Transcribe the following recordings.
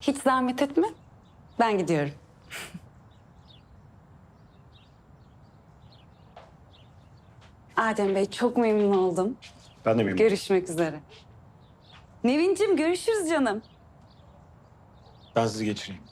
Hiç zahmet etme. Ben gidiyorum. Adem Bey çok memnun oldum. Ben de memnunum. Görüşmek üzere. Nevin'cim görüşürüz canım. Ben sizi geçireyim.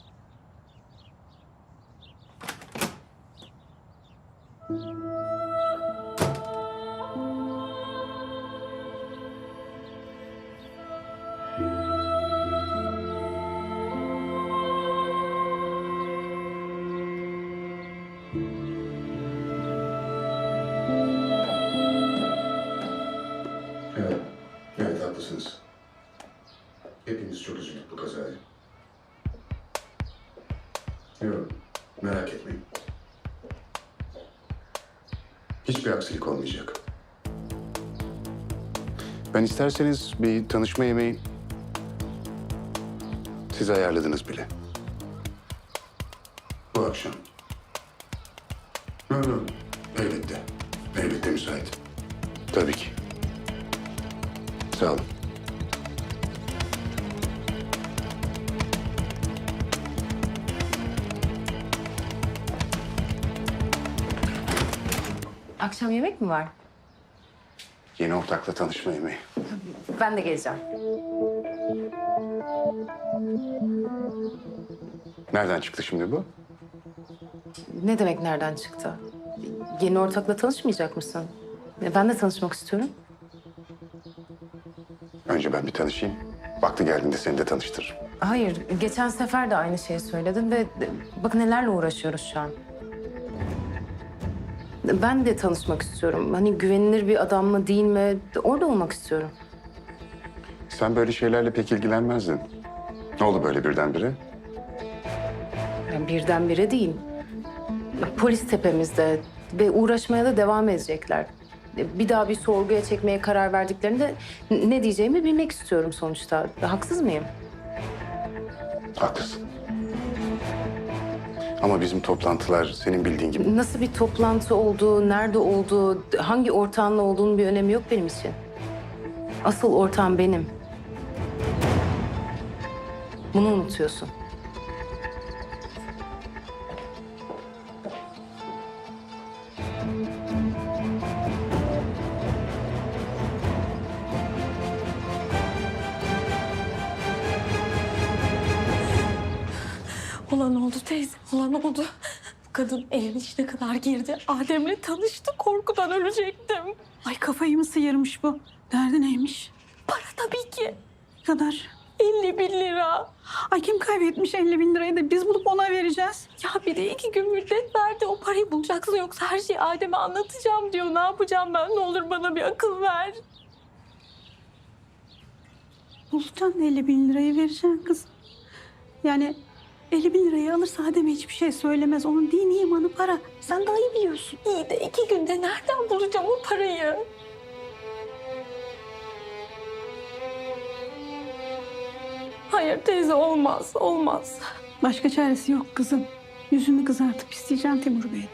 Yok, merak etmeyin. Hiçbir aksilik olmayacak. Ben isterseniz bir tanışma yemeği siz ayarladınız bile. Bu akşam. Yok yok, elbette. Elbette müsait. Tabii ki. Sağ olun. Akşam yemek mi var? Yeni ortakla tanışma yemeği. Ben de geleceğim. Nereden çıktı şimdi bu? Ne demek nereden çıktı? Yeni ortakla tanışmayacak mısın? Ben de tanışmak istiyorum. Önce ben bir tanışayım. Vakti geldiğinde seni de tanıştırırım. Hayır, geçen sefer de aynı şeyi söyledin ve bakın nelerle uğraşıyoruz şu an. Ben de tanışmak istiyorum. Hani güvenilir bir adam mı değil mi? Orada olmak istiyorum. Sen böyle şeylerle pek ilgilenmezdin. Ne oldu böyle birdenbire? Yani birdenbire değil. Polis tepemizde ve uğraşmaya da devam edecekler. Bir daha bir sorguya çekmeye karar verdiklerinde ne diyeceğimi bilmek istiyorum sonuçta. Haksız mıyım? Haklısın. Ama bizim toplantılar senin bildiğin gibi. Nasıl bir toplantı olduğu, nerede olduğu, hangi ortağınla olduğunun bir önemi yok benim için. Asıl ortağım benim. Bunu unutuyorsun. Teyze, olan oldu. Kadın evin içine kadar girdi. Adem'le tanıştı, korkudan ölecektim. Ay kafayı mı sıyırmış bu? Derdi neymiş? Para tabii ki. Ne kadar? 50 bin lira. Ay kim kaybetmiş 50 bin lirayı da biz bulup ona vereceğiz. Ya bir de iki gün müddet verdi. O parayı bulacaksın yoksa her şeyi Adem'e anlatacağım diyor. Ne yapacağım ben? Ne olur bana bir akıl ver. Bulacaksın 50 bin lirayı vereceksin kız. Yani 50 bin lirayı alırsa Adem'e hiçbir şey söylemez. Onun dini imanı para. Sen daha iyi biliyorsun. İyi de iki günde nereden bulacağım o parayı? Hayır teyze olmaz, olmaz. Başka çaresi yok kızım. Yüzünü kızartıp isteyeceksin Timur Bey'den.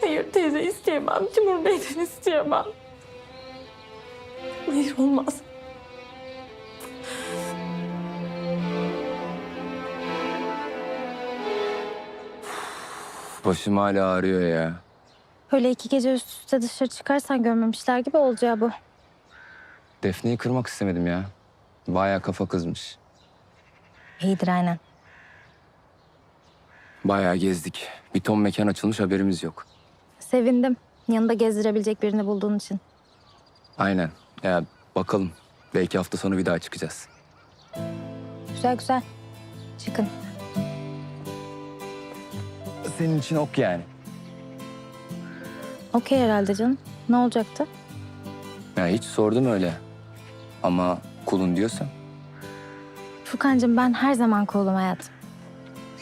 Hayır teyze isteyemem. Timur Bey'den isteyemem. Hayır olmaz. Başım hala ağrıyor ya. Öyle iki gece üst üste dışarı çıkarsan görmemişler gibi olacağı bu. Defne'yi kırmak istemedim ya. Bayağı kafa kızmış. İyidir aynen. Bayağı gezdik. Bir ton mekan açılmış haberimiz yok. Sevindim. Yanında gezdirebilecek birini bulduğun için. Aynen. Ya bakalım. Belki hafta sonu bir daha çıkacağız. Güzel güzel. Çıkın. Senin için ok yani. Okey herhalde canım. Ne olacaktı? Ya hiç sordum öyle. Ama kulun diyorsan. Furkan'cığım ben her zaman kolum hayatım.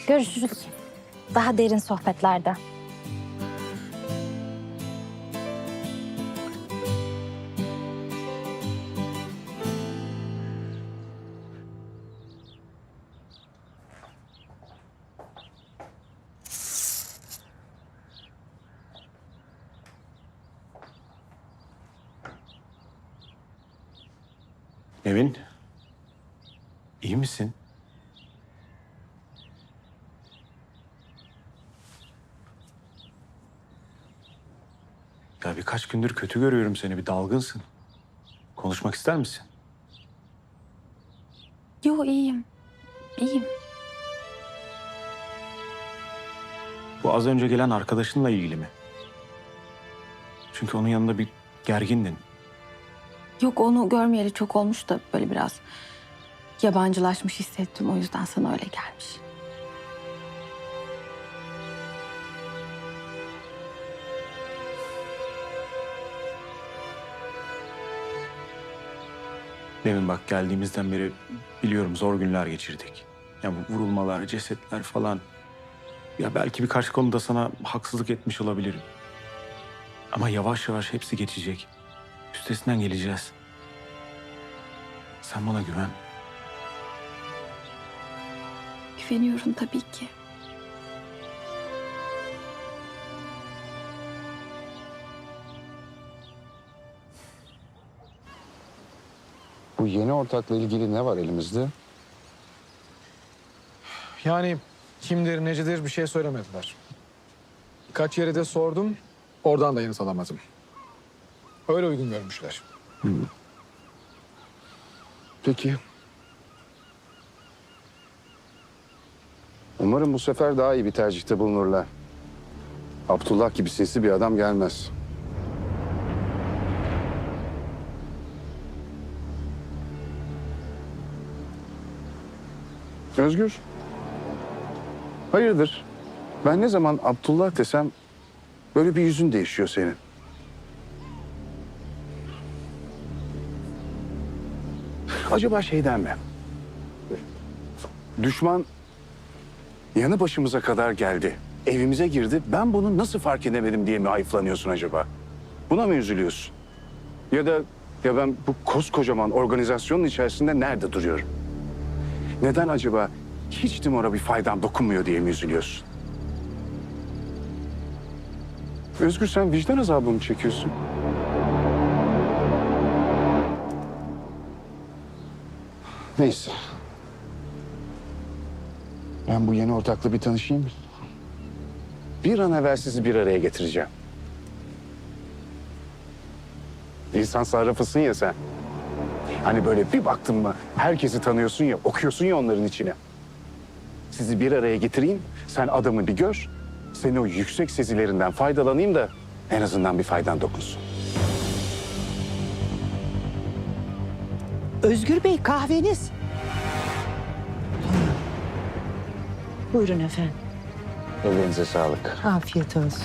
Görüşürüz. Daha derin sohbetlerde. Emin, iyi misin? Ya birkaç gündür kötü görüyorum seni, bir dalgınsın. Konuşmak ister misin? Yo iyiyim, iyiyim. Bu az önce gelen arkadaşınla ilgili mi? Çünkü onun yanında bir gergindin. Yok onu görmeyeli çok olmuş da böyle biraz yabancılaşmış hissettim. O yüzden sana öyle gelmiş. Demin bak geldiğimizden beri biliyorum zor günler geçirdik. Ya bu vurulmalar, cesetler falan. Ya belki birkaç konuda sana haksızlık etmiş olabilirim. Ama yavaş yavaş hepsi geçecek. Üstesinden geleceğiz. Sen bana güven. Güveniyorum tabii ki. Bu yeni ortakla ilgili ne var elimizde? Yani kimdir necidir bir şey söylemediler. Kaç yere de sordum. Oradan da yanıt alamadım. Öyle uygun görmüşler. Peki. Umarım bu sefer daha iyi bir tercihte bulunurlar. Abdullah gibi sesli bir adam gelmez. Özgür. Hayırdır? Ben ne zaman Abdullah desem böyle bir yüzün değişiyor senin. Acaba şeyden mi? Düşman yanı başımıza kadar geldi. Evimize girdi. Ben bunu nasıl fark edemedim diye mi hayıflanıyorsun acaba? Buna mı üzülüyorsun? Ya da ya ben bu koskocaman organizasyonun içerisinde nerede duruyorum? Neden acaba hiç Timur'a bir faydam dokunmuyor diye mi üzülüyorsun? Özgür sen vicdan azabı mı çekiyorsun? Neyse. Ben bu yeni ortakla bir tanışayım. Bir an evvel sizi bir araya getireceğim. İnsan sarrafısın ya sen. Hani böyle bir baktın mı herkesi tanıyorsun ya, okuyorsun ya onların içine. Sizi bir araya getireyim, sen adamı bir gör. Senin o yüksek sezilerinden faydalanayım da en azından bir faydan dokunsun. Özgür Bey kahveniz. Buyurun efendim. Ellerinize sağlık. Afiyet olsun.